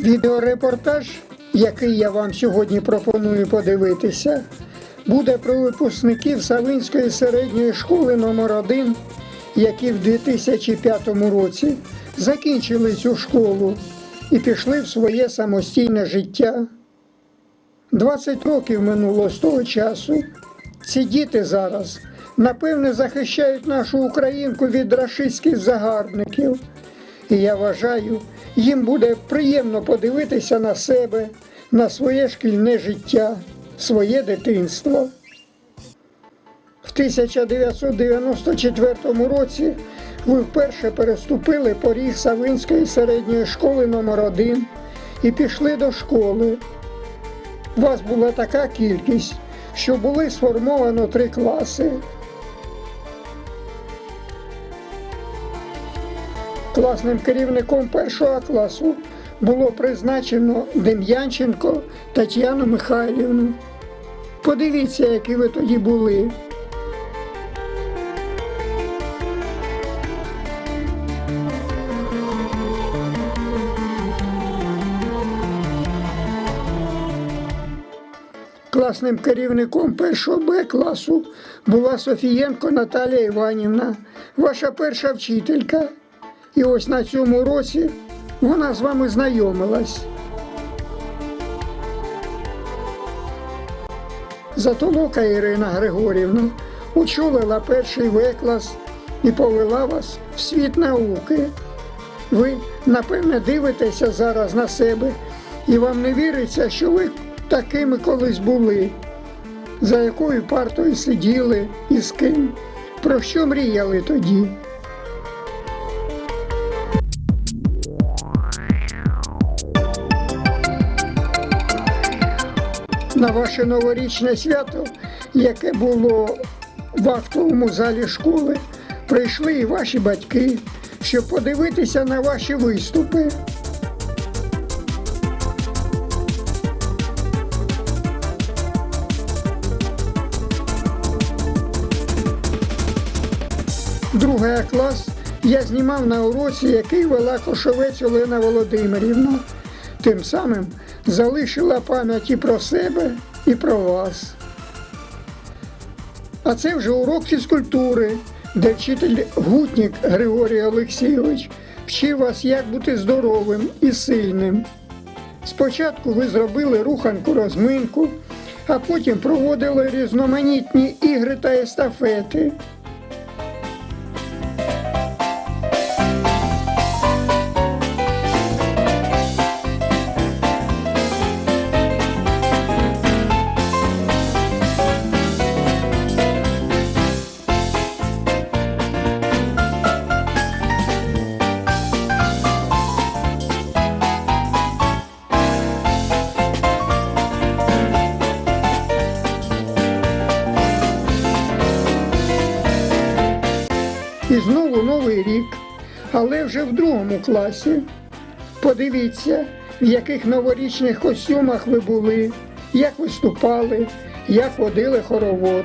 Відеорепортаж, який я вам сьогодні пропоную подивитися, буде про випускників Савинської середньої школи номер 1 які в 2005 році закінчили цю школу і пішли в своє самостійне життя. 20 років минуло з того часу. Ці діти зараз, напевне, захищають нашу Українку від рашистських загарбників. І я вважаю, їм буде приємно подивитися на себе, на своє шкільне життя, своє дитинство. В 1994 році ви вперше переступили поріг Савинської середньої школи номер 1 і пішли до школи. У вас була така кількість, що були сформовано три класи. Класним керівником першого класу було призначено Дем'янченко Тетяну Михайлівну. Подивіться, які ви тоді були. Класним керівником першого Б класу була Софієнко Наталія Іванівна, ваша перша вчителька. І ось на цьому році вона з вами знайомилась. Затолока Ірина Григорівна очолила перший В клас і повела вас в світ науки. Ви, напевне, дивитеся зараз на себе, і вам не віриться, що ви такими колись були, за якою партою сиділи і з ким, про що мріяли тоді. Ваше новорічне свято, яке було в актовому залі школи, прийшли і ваші батьки, щоб подивитися на ваші виступи. Другий клас я знімав на уроці, який вела Кошовець Олена Володимирівна. Тим самим залишила пам'ять і про себе, і про вас. А це вже урок фізкультури, де вчитель Гутнік Григорій Олексійович вчив вас, як бути здоровим і сильним. Спочатку ви зробили руханку розминку, а потім проводили різноманітні ігри та естафети. Новий рік, але вже в другому класі. Подивіться, в яких новорічних костюмах ви були, як виступали, як водили хоровод.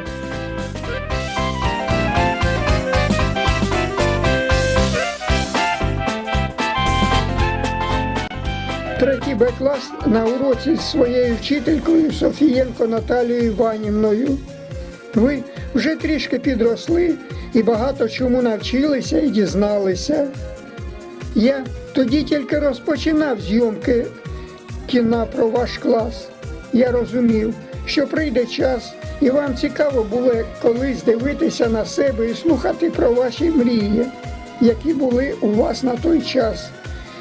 Третій Б клас на уроці з своєю вчителькою Софієнко Наталією Іванівною. Ви вже трішки підросли і багато чому навчилися і дізналися. Я тоді тільки розпочинав зйомки кіна про ваш клас. Я розумів, що прийде час, і вам цікаво було колись дивитися на себе і слухати про ваші мрії, які були у вас на той час.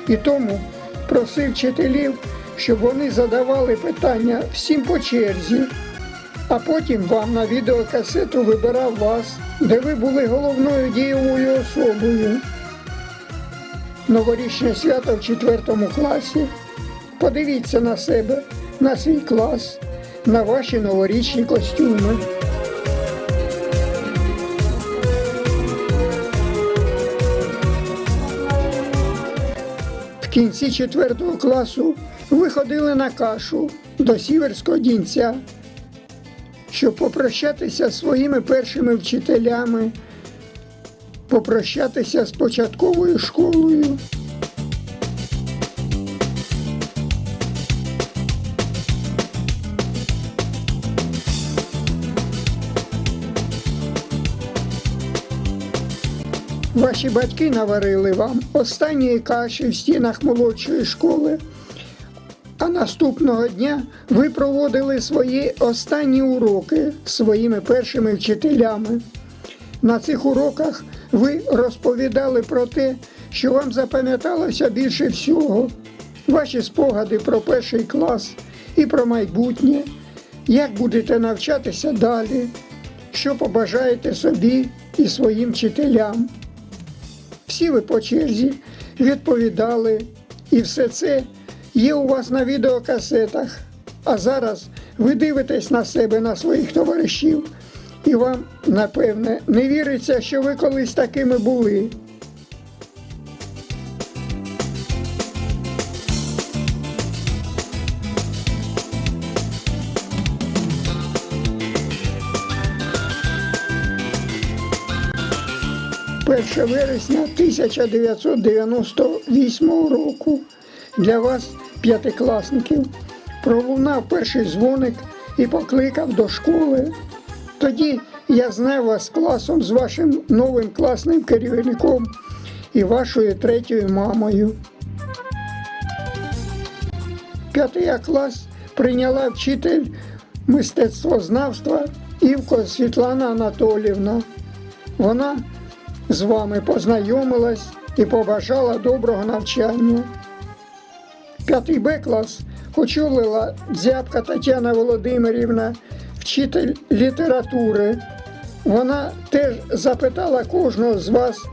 І тому просив вчителів, щоб вони задавали питання всім по черзі а потім вам на відеокасету вибирав вас, де ви були головною дієвою особою. Новорічне свято в четвертому класі. Подивіться на себе, на свій клас, на ваші новорічні костюми. В кінці четвертого класу ви ходили на кашу до сіверського дінця щоб попрощатися з своїми першими вчителями, попрощатися з початковою школою. Ваші батьки наварили вам останньої каші в стінах молодшої школи. А наступного дня ви проводили свої останні уроки своїми першими вчителями. На цих уроках ви розповідали про те, що вам запам'яталося більше всього, ваші спогади про перший клас і про майбутнє, як будете навчатися далі, що побажаєте собі і своїм вчителям. Всі ви по черзі відповідали, і все це є у вас на відеокасетах. А зараз ви дивитесь на себе, на своїх товаришів, і вам, напевне, не віриться, що ви колись такими були. Перше вересня 1998 року для вас, п'ятикласників, пролунав перший дзвоник і покликав до школи. Тоді я знав вас класом з вашим новим класним керівником і вашою третьою мамою. П'ятий клас прийняла вчитель мистецтвознавства Івко Світлана Анатолівна. Вона з вами познайомилась і побажала доброго навчання. П'ятий Б клас очолила дзябка Тетяна Володимирівна, вчитель літератури. Вона теж запитала кожного з вас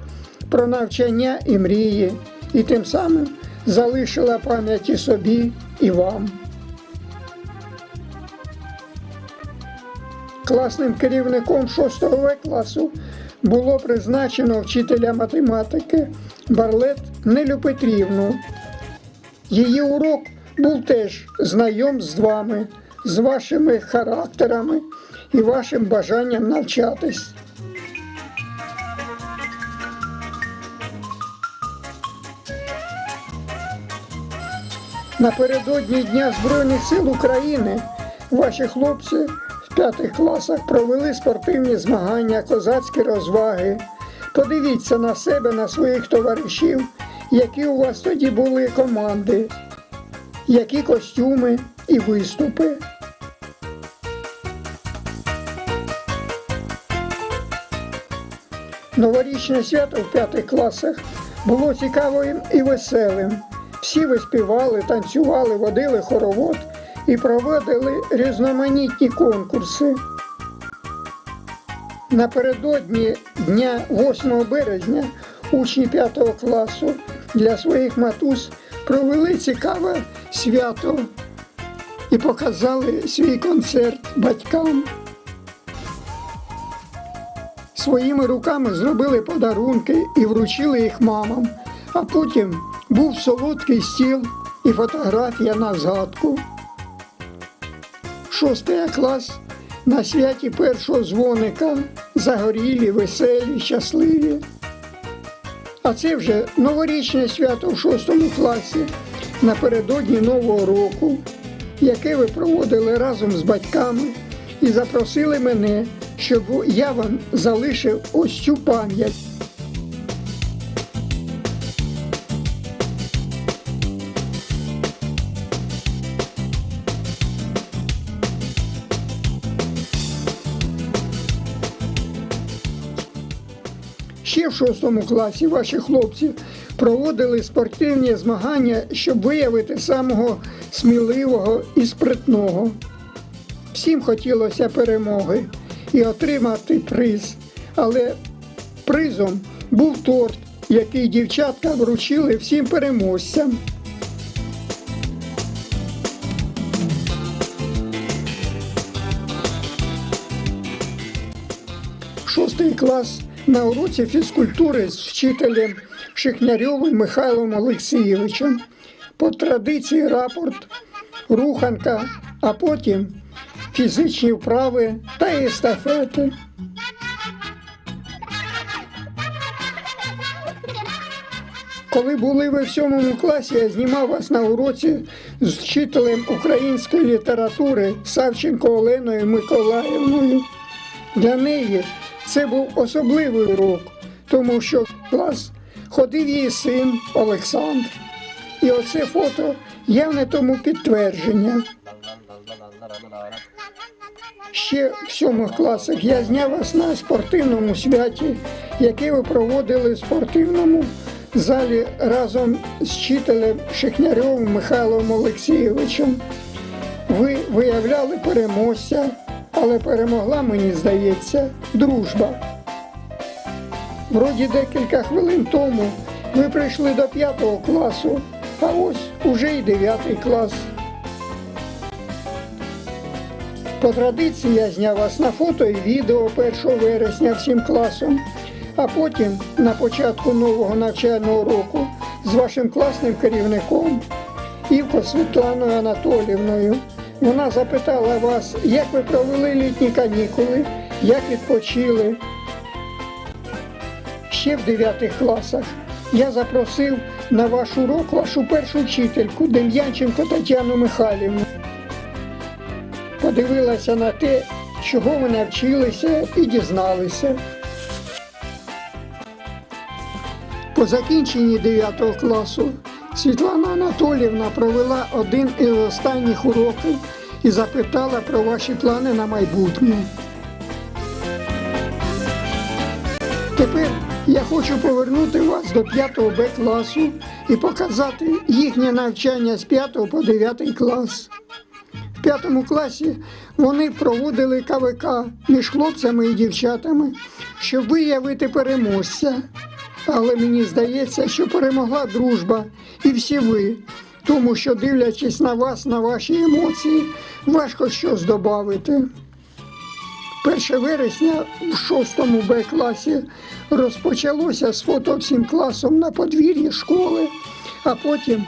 про навчання і мрії, і тим самим залишила пам'яті собі і вам. Класним керівником 6 В класу було призначено вчителя математики Барлет Нелю Петрівну. Її урок був теж знайом з вами, з вашими характерами і вашим бажанням навчатись. Напередодні Дня Збройних сил України ваші хлопці в п'ятих класах провели спортивні змагання, козацькі розваги. Подивіться на себе, на своїх товаришів, які у вас тоді були команди, які костюми і виступи. Новорічне свято в п'ятих класах було цікавим і веселим. Всі ви співали, танцювали, водили хоровод і проводили різноманітні конкурси. Напередодні дня 8 березня учні 5 класу для своїх матусь провели цікаве свято і показали свій концерт батькам. Своїми руками зробили подарунки і вручили їх мамам, а потім був солодкий стіл і фотографія на згадку. Шостий клас на святі першого дзвоника загорілі, веселі, щасливі. А це вже новорічне свято в шостому класі напередодні Нового року, яке ви проводили разом з батьками і запросили мене, щоб я вам залишив ось цю пам'ять. Ще в шостому класі ваші хлопці проводили спортивні змагання, щоб виявити самого сміливого і спритного. Всім хотілося перемоги і отримати приз, але призом був торт, який дівчатка вручили всім переможцям. Шостий клас на уроці фізкультури з вчителем Шихнярьовим Михайлом Олексійовичем. По традиції рапорт, руханка, а потім фізичні вправи та естафети. Коли були ви в сьомому класі, я знімав вас на уроці з вчителем української літератури Савченко Оленою Миколаївною. Для неї це був особливий урок, тому що клас ходив її син Олександр. І оце фото явне тому підтвердження. Ще в сьомих класах я зняв вас на спортивному святі, яке ви проводили в спортивному залі разом з вчителем Шихнярьовим Михайлом Олексійовичем. Ви виявляли переможця, але перемогла, мені здається, дружба. Вроді декілька хвилин тому ви прийшли до п'ятого класу, а ось уже й дев'ятий клас. По традиції я зняв вас на фото і відео 1 вересня всім класом, а потім на початку нового навчального року з вашим класним керівником Івко Світланою Анатолівною. Вона запитала вас, як ви провели літні канікули, як відпочили. Ще в 9 класах я запросив на ваш урок вашу першу вчительку Дем'янченко Тетяну Михайлівну подивилася на те, чого ви навчилися і дізналися. По закінченні 9 класу Світлана Анатоліївна провела один із останніх уроків і запитала про ваші плани на майбутнє. Тепер я хочу повернути вас до 5 Б класу і показати їхнє навчання з 5 по 9 клас. В п'ятому класі вони проводили КВК між хлопцями і дівчатами, щоб виявити переможця. Але мені здається, що перемогла дружба і всі ви, тому що, дивлячись на вас, на ваші емоції, важко щось додати. 1 вересня в 6 Б класі розпочалося з фото всім класом на подвір'ї школи, а потім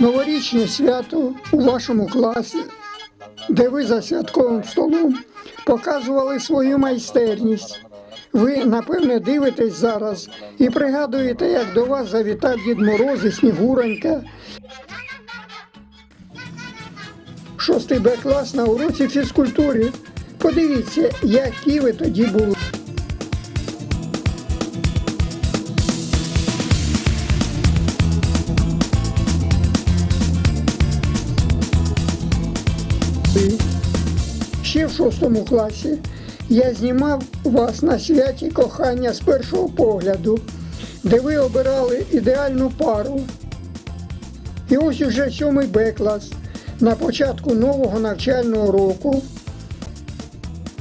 новорічне свято у вашому класі, де ви за святковим столом показували свою майстерність. Ви, напевне, дивитесь зараз і пригадуєте, як до вас завітав Дід Мороз і Снігуронька. Шостий Б клас на уроці фізкультури. Подивіться, які ви тоді були. Ще в шостому класі я знімав вас на святі кохання з першого погляду, де ви обирали ідеальну пару. І ось уже сьомий Б клас на початку нового навчального року.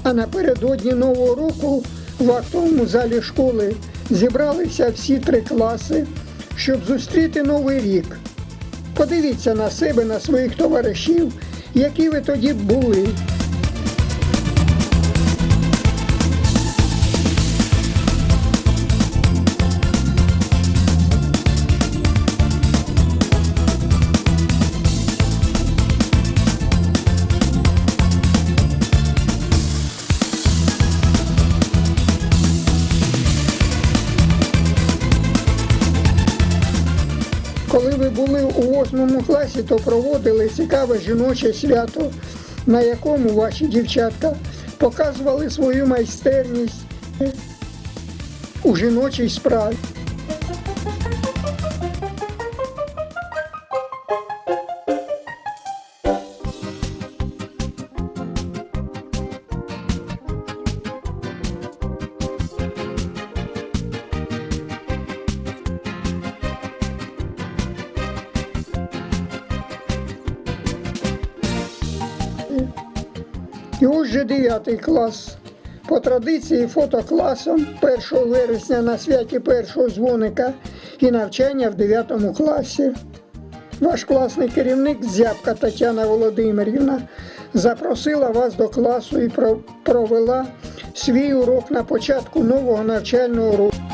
А напередодні нового року в актовому залі школи зібралися всі три класи, щоб зустріти новий рік. Подивіться на себе, на своїх товаришів, які ви тоді були. Восьмому класі, то проводили цікаве жіноче свято, на якому ваші дівчатка показували свою майстерність у жіночій справі. І ось же 9 клас. По традиції фотокласом 1 вересня на святі першого дзвоника і навчання в 9 класі. Ваш класний керівник Зябка Тетяна Володимирівна запросила вас до класу і провела свій урок на початку нового навчального року.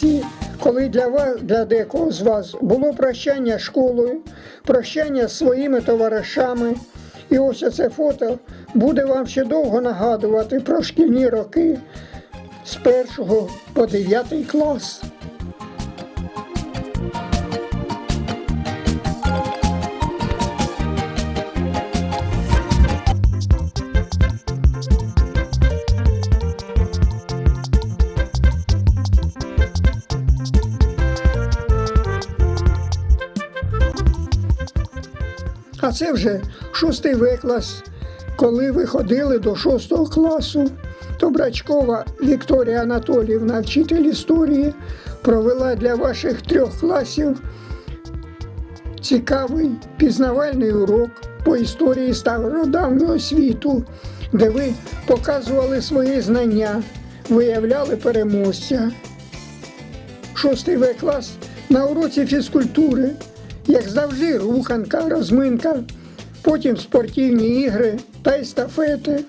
Кінці, коли для вас, для декого з вас було прощання школою, прощання з своїми товаришами. І ось це фото буде вам ще довго нагадувати про шкільні роки з першого по дев'ятий клас. Це вже шостий В клас. Коли ви ходили до шостого класу, то Брачкова Вікторія Анатоліївна, вчитель історії, провела для ваших трьох класів цікавий пізнавальний урок по історії стародавнього світу, де ви показували свої знання, виявляли переможця. Шостий В клас на уроці фізкультури, як завжди, руханка, розминка, потім спортивні ігри та естафети.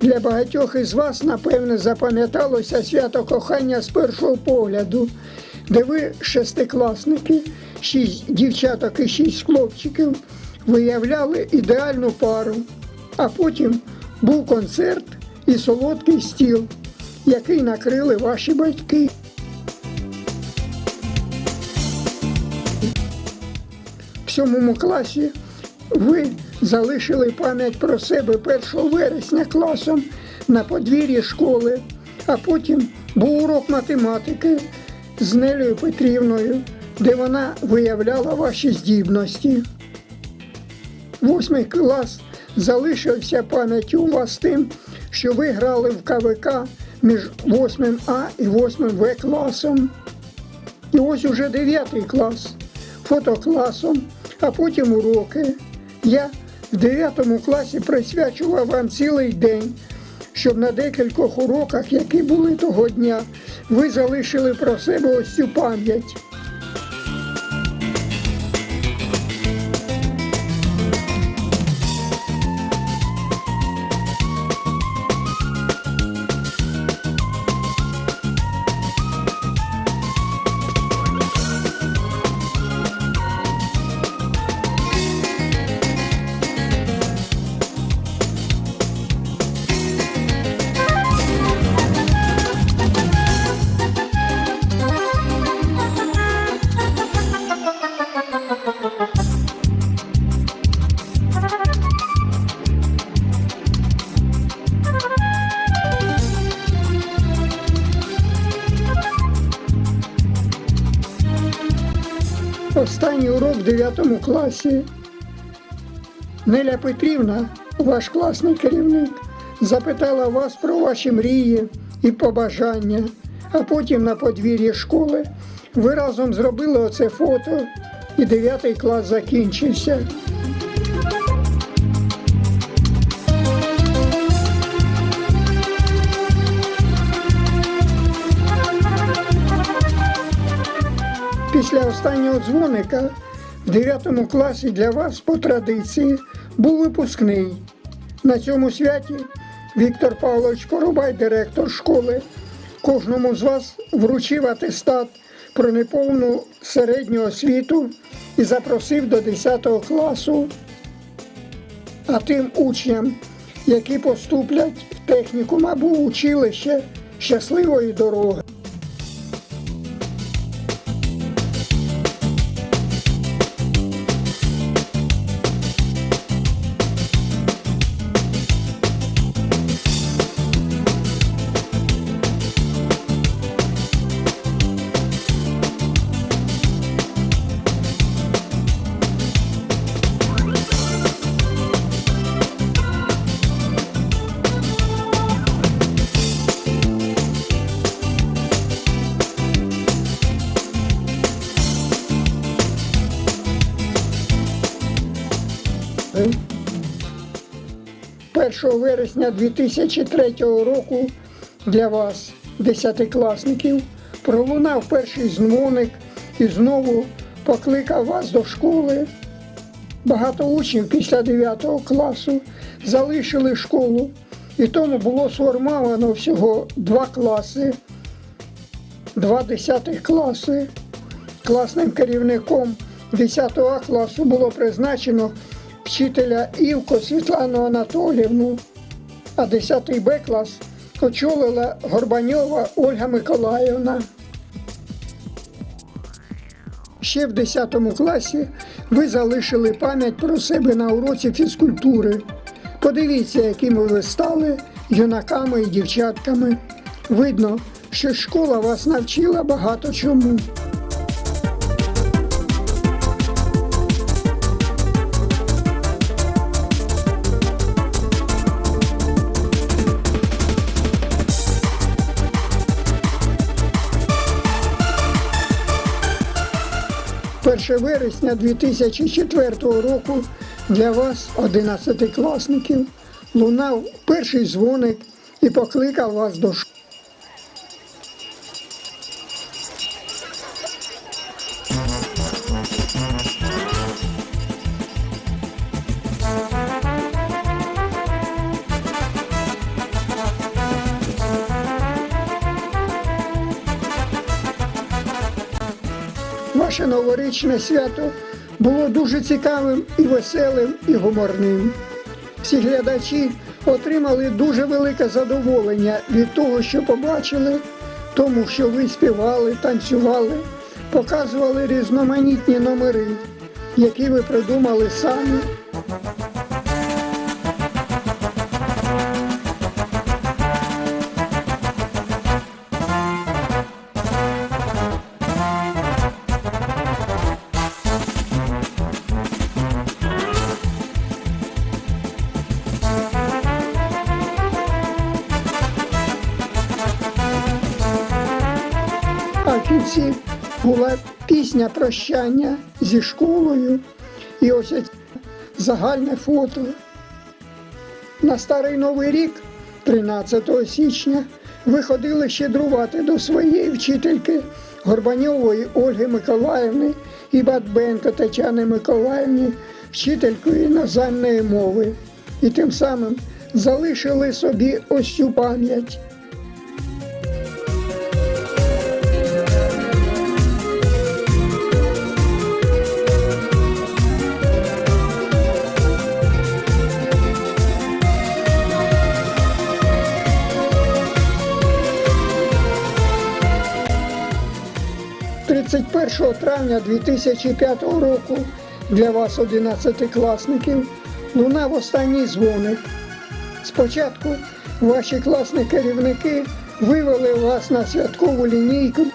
Для багатьох із вас, напевне, запам'яталося свято кохання з першого погляду, де ви, шестикласники, шість дівчаток і шість хлопчиків, виявляли ідеальну пару. А потім був концерт і солодкий стіл, який накрили ваші батьки. Сьомому класі ви залишили пам'ять про себе 1 вересня класом на подвір'ї школи, а потім був урок математики з Нелею Петрівною, де вона виявляла ваші здібності. Восьмий клас залишився пам'яттю у вас тим, що ви грали в КВК між 8 А і 8 В класом. І ось уже 9 клас фотокласом, а потім уроки. Я в 9 класі присвячував вам цілий день, щоб на декількох уроках, які були того дня, ви залишили про себе ось цю пам'ять. Останній урок в 9 класі. Неля Петрівна, ваш класний керівник, запитала вас про ваші мрії і побажання, а потім на подвір'ї школи ви разом зробили оце фото, і 9 клас закінчився. Після останнього дзвоника в 9 класі для вас по традиції був випускний. На цьому святі Віктор Павлович Поробай, директор школи, кожному з вас вручив атестат про неповну середню освіту і запросив до 10 класу. А тим учням, які поступлять в технікум або училище щасливої дороги. Вересня 2003 року для вас, десятикласників, пролунав перший дзвоник і знову покликав вас до школи. Багато учнів після 9 класу залишили школу, і тому було сформовано всього два класи. два десятих класи. Класним керівником 10 класу було призначено вчителя Івко Світлану Анатоліївну, а 10 Б клас очолила Горбаньова Ольга Миколаївна. Ще в 10 класі ви залишили пам'ять про себе на уроці фізкультури. Подивіться, якими ви стали юнаками і дівчатками. Видно, що школа вас навчила багато чому. Перше вересня 2004 року для вас, 11-класників, лунав перший дзвоник і покликав вас до школи. Новорічне свято було дуже цікавим і веселим, і гуморним. Всі глядачі отримали дуже велике задоволення від того, що побачили, тому що ви співали, танцювали, показували різноманітні номери, які ви придумали самі. Прощання зі школою і ось загальне фото. На старий новий рік, 13 січня, ви ходили щедрувати до своєї вчительки Горбаньової Ольги Миколаївни і Батбенко Тетяни Миколаївні, вчителькою іноземної мови. І тим самим залишили собі ось цю пам'ять. – 31 травня 2005 року для вас, 11-класників, лунав останній дзвоник. Спочатку ваші класні керівники вивели вас на святкову лінійку,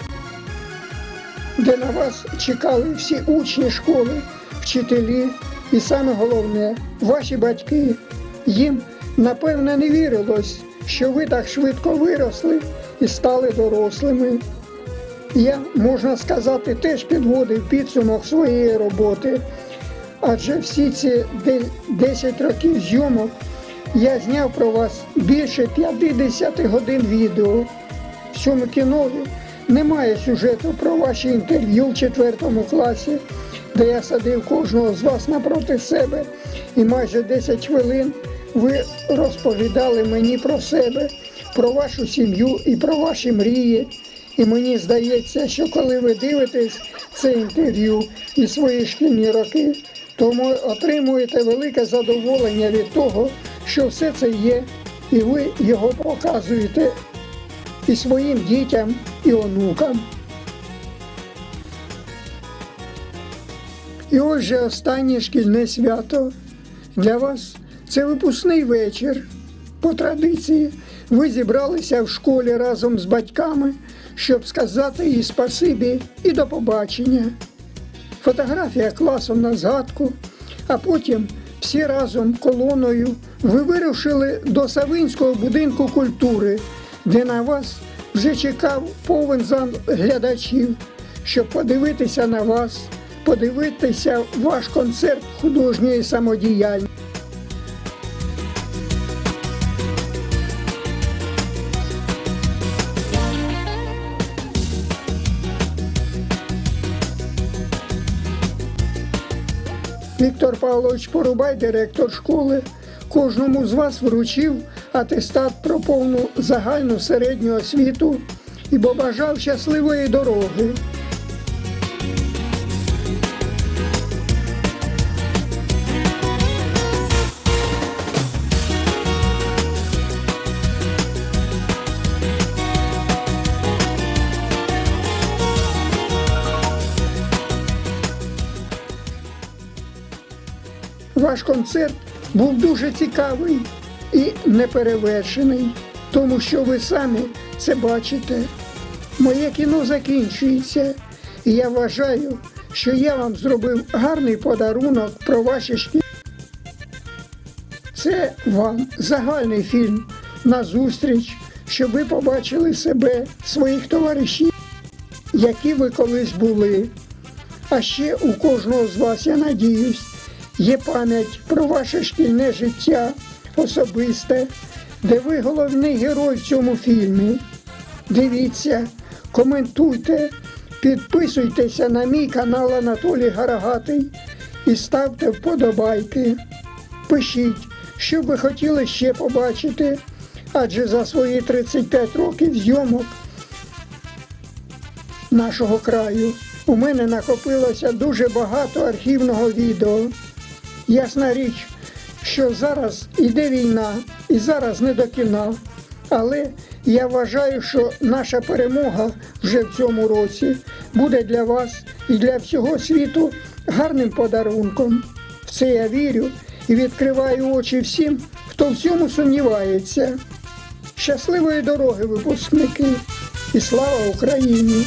де на вас чекали всі учні школи, вчителі і саме головне, ваші батьки. Їм, напевне, не вірилось, що ви так швидко виросли і стали дорослими. Я, можна сказати, теж підводив підсумок своєї роботи, адже всі ці 10 років зйомок я зняв про вас більше 50 годин відео. В цьому кінові немає сюжету про ваші інтерв'ю в 4 класі, де я садив кожного з вас напроти себе, і майже 10 хвилин ви розповідали мені про себе, про вашу сім'ю і про ваші мрії. І мені здається, що коли ви дивитесь це інтерв'ю і свої шкільні роки, то ви отримуєте велике задоволення від того, що все це є, і ви його показуєте і своїм дітям, і онукам. І ось же останнє шкільне свято. Для вас це випускний вечір. По традиції ви зібралися в школі разом з батьками, щоб сказати їй спасибі і до побачення. Фотографія класом на згадку, а потім всі разом колоною ви вирушили до Савинського будинку культури, де на вас вже чекав повен зал глядачів, щоб подивитися на вас, подивитися ваш концерт художньої самодіяльності. Віктор Павлович Порубай, директор школи, кожному з вас вручив атестат про повну загальну середню освіту і побажав щасливої дороги. Ваш концерт був дуже цікавий і неперевершений, тому що ви самі це бачите. Моє кіно закінчується, і я вважаю, що я вам зробив гарний подарунок про ваші шкіл. Це вам загальний фільм на зустріч, щоб ви побачили себе, своїх товаришів, які ви колись були. А ще у кожного з вас, я надіюсь, є пам'ять про ваше шкільне життя особисте, де ви головний герой в цьому фільмі. Дивіться, коментуйте, підписуйтеся на мій канал Анатолій Гарагатий і ставте вподобайки. Пишіть, що ви хотіли ще побачити, адже за свої 35 років зйомок нашого краю у мене накопилося дуже багато архівного відео. Ясна річ, що зараз іде війна і зараз не до кіна. Але я вважаю, що наша перемога вже в цьому році буде для вас і для всього світу гарним подарунком. В це я вірю і відкриваю очі всім, хто в цьому сумнівається. Щасливої дороги, випускники, і слава Україні!